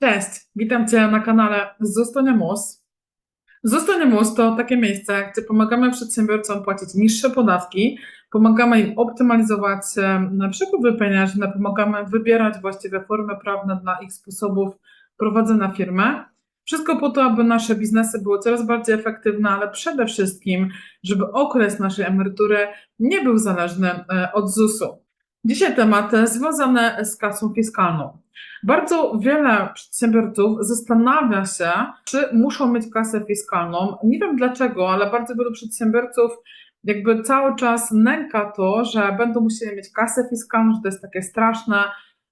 Cześć, witam Cię na kanale Zostanie Mus. Zostanie Mus to takie miejsce, gdzie pomagamy przedsiębiorcom płacić niższe podatki, pomagamy im optymalizować em, przepływy pieniężne, pomagamy wybierać właściwe formy prawne dla ich sposobów prowadzenia firmy. Wszystko po to, aby nasze biznesy były coraz bardziej efektywne, ale przede wszystkim, żeby okres naszej emerytury nie był zależny e, od ZUS-u. Dzisiaj temat e, związany z kasą fiskalną. Bardzo wiele przedsiębiorców zastanawia się, czy muszą mieć kasę fiskalną. Nie wiem dlaczego, ale bardzo wielu przedsiębiorców jakby cały czas nęka to, że będą musieli mieć kasę fiskalną, że to jest takie straszne,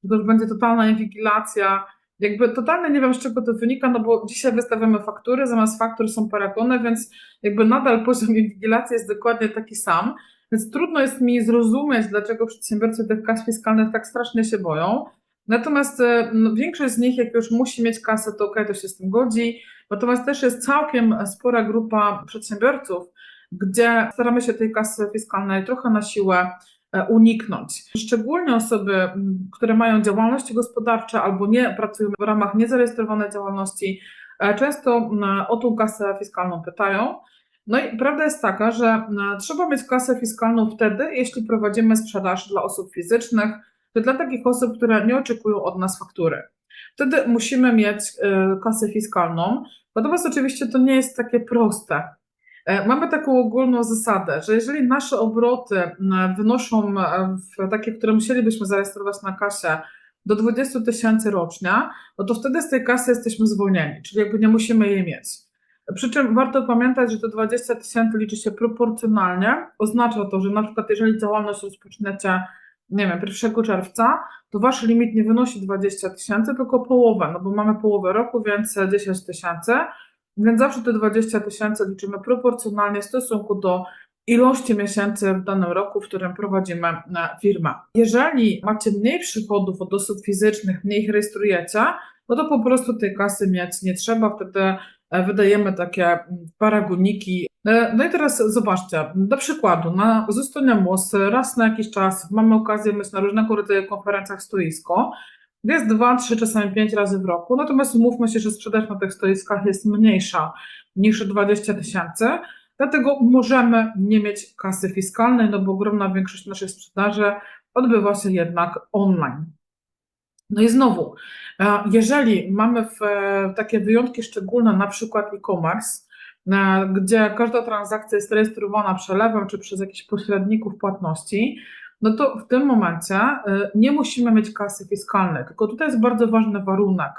że to już będzie totalna inwigilacja. Jakby totalnie nie wiem, z czego to wynika, no bo dzisiaj wystawiamy faktury, zamiast faktur są paragony, więc jakby nadal poziom inwigilacji jest dokładnie taki sam. Więc trudno jest mi zrozumieć, dlaczego przedsiębiorcy tych kas fiskalnych tak strasznie się boją. Natomiast e, no, większość z nich, jak już musi mieć kasę, to okej, to się z tym godzi. Natomiast też jest całkiem spora grupa przedsiębiorców, gdzie staramy się tej kasy fiskalnej trochę na siłę e, uniknąć. Szczególnie osoby, które mają działalności gospodarcze albo nie pracują w ramach niezarejestrowanej działalności, e, często o tą kasę fiskalną pytają. No i prawda jest taka, że trzeba mieć kasę fiskalną wtedy, jeśli prowadzimy sprzedaż dla osób fizycznych, to dla takich osób, które nie oczekują od nas faktury. Wtedy musimy mieć y, kasę fiskalną. Natomiast oczywiście to nie jest takie proste. E, Mamy taką ogólną zasadę, że jeżeli nasze obroty wynoszą e, w takie, które musielibyśmy zarejestrować na kasie do 20 tysięcy rocznie, no to wtedy z tej kasy jesteśmy zwolnieni, czyli jakby nie musimy jej mieć. Przy czym warto pamiętać, że te 20 tysięcy liczy się proporcjonalnie. Oznacza to, że na przykład jeżeli działalność rozpoczniecie nie wiem, 1 czerwca, to wasz limit nie wynosi 20 tysięcy, tylko połowę, no bo mamy połowę roku, więc 10 tysięcy, więc zawsze te 20 tysięcy liczymy proporcjonalnie w stosunku do ilości miesięcy w danym roku, w którym prowadzimy e, firmę. Jeżeli macie mniej przychodów od osób fizycznych, mniej ich rejestrujecie, no to po prostu tej kasy mieć nie trzeba, wtedy e, wydajemy takie mm, paragoniki. E, No i teraz zobaczcie, do przykładu, na Zustonemus raz na jakiś czas mamy okazję mieć na różnego rodzaju konferencjach stoisko. Jest dwa, trzy, czasami pięć razy w roku, natomiast umówmy się, że sprzedaż na tych stoiskach jest mniejsza niż 20 tysięcy, dlatego możemy nie mieć kasy fiskalnej, no bo ogromna większość naszej sprzedaży odbywa się jednak online. No i znowu, e, jeżeli mamy takie wyjątki szczególne, na przykład e-commerce, gdzie każda transakcja jest rejestrowana przelewem czy przez jakichś pośredników płatności, no to w tym momencie e, nie musimy mieć kasy fiskalnej. Tylko tutaj jest bardzo ważny warunek.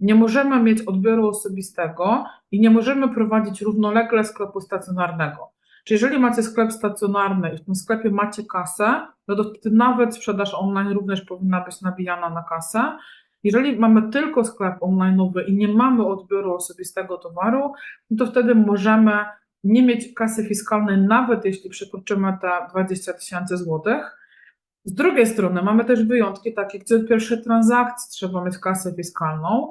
Nie możemy mieć odbioru osobistego i nie możemy prowadzić równolegle sklepu stacjonarnego. Czyli jeżeli macie sklep stacjonarny i w tym sklepie macie kasę, no to wtedy nawet sprzedaż online również powinna być nabijana na kasę. Jeżeli mamy tylko sklep online'owy i nie mamy odbioru osobistego towaru, no to wtedy możemy nie mieć kasy fiskalnej, nawet jeśli przekroczymy te 20 tysięcy złotych. Z drugiej strony mamy też wyjątki takie, gdzie od pierwszej transakcji trzeba mieć kasę fiskalną.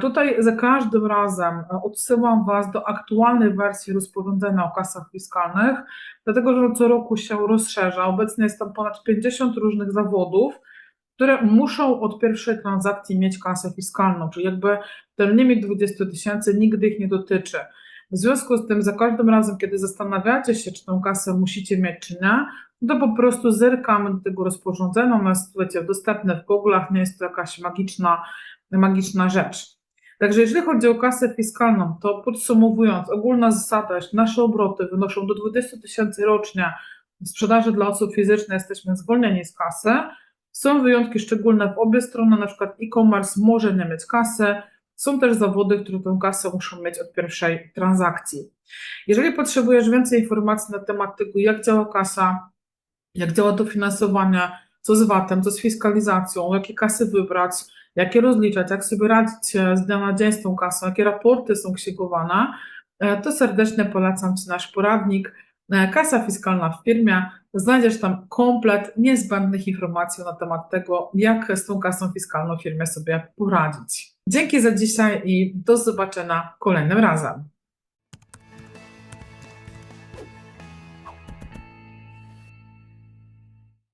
Tutaj za każdym razem e, odsyłam Was do aktualnej wersji rozporządzenia o kasach fiskalnych, dlatego że co roku się rozszerza. Obecnie jest tam ponad 50 różnych zawodów, które muszą od pierwszej transakcji mieć kasę fiskalną, czyli jakby ten limit 20 tysięcy nigdy ich nie dotyczy. W związku z tym, za każdym razem, kiedy zastanawiacie się, czy tą kasę musicie mieć, czy nie, to po prostu zerkamy do tego rozporządzenia. Ono jest, słuchajcie, dostępne w Google'ach, nie jest to jakaś magiczna, magiczna rzecz. Także jeżeli chodzi o kasę fiskalną, to podsumowując, ogólna zasada, jeśli nasze obroty wynoszą do 20 tysięcy rocznie, sprzedaży dla osób fizycznych jesteśmy zwolnieni z kasy. Są wyjątki szczególne w obie strony, na przykład e-commerce może nie mieć kasy, są też zawody, które tę kasę muszą mieć od pierwszej transakcji. Jeżeli potrzebujesz więcej informacji na temat tego, jak działa kasa, jak działa dofinansowanie, co z VAT-em, co z fiskalizacją, jakie kasy wybrać, jak je rozliczać, jak sobie radzić z dnia na dzień z tą kasą, jakie raporty są księgowane, e, to serdecznie polecam Ci nasz poradnik Kasa fiskalna w firmie. Znajdziesz tam komplet niezbędnych informacji na temat tego, jak z tą kasą fiskalną firmie sobie poradzić. Dzięki za dzisiaj i do zobaczenia kolejnym razem.